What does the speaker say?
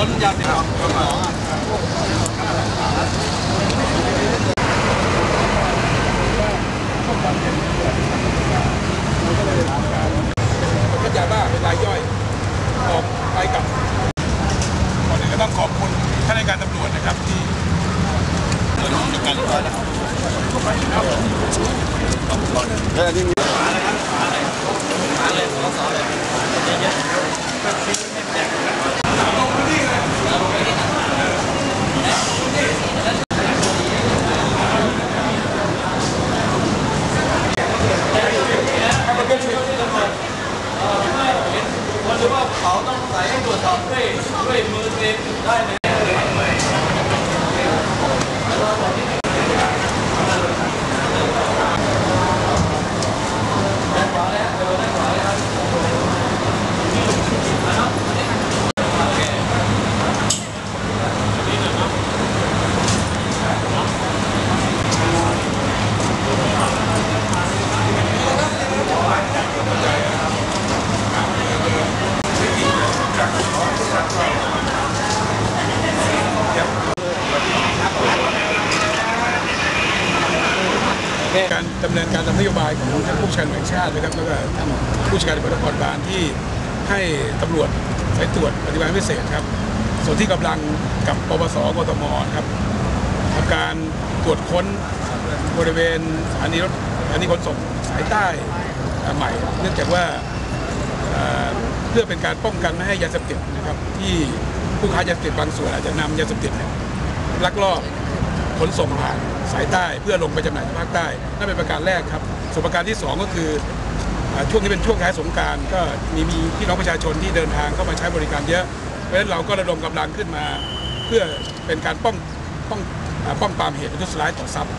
รวจค้นยาเสพติดพัทยาบ้าเป็นรายย่อยออกไปกับก่อนอื่นก็ต้องขอบคุณท่านในการตำรวจนะครับที่เข ว่าเขาต้องใส่ให้ตรวจสอบด้วยด้วยมือเองได้ไหม การดำเนินการตามนโยบายของท่านผู้บัญชาการแห่งชาตินะครับแล้วก็ท่านผู้บัญชาการตำรวจนครบาลที่ให้ตำรวจสายตรวจปฏิบัติพิเศษครับ ส่วนที่กำลังกับปปสกทมครับทำการตรวจค้นบริเวณสถานีรถสถานีขนส่งสายใต้ใหม่ เนื่องจากว่า เพื่อเป็นการป้องกันไม่ให้ยาเสพติดนะครับ ที่ผู้ค้ายาเสพติดบางส่วนอาจจะนำยาเสพติดเนี่ยลักลอบขนส่งผ่านสายใต้เพื่อลงไปจำหน่ายที่ภาคใต้นั่นเป็นประการแรกครับส่วนประการที่สองก็คืออ่าช่วงนี้เป็นช่วงท้ายสงกรารก็มีมีพี่น้องประชาชนที่เดินทางเข้ามาใช้บริการเยอะเพราะฉะนั้นเราก็ระดมกำลังขึ้นมา เพื่อเป็นการป้องป้องอ่าป้องปรามเหตุทุษร้ายต่อทรัพย์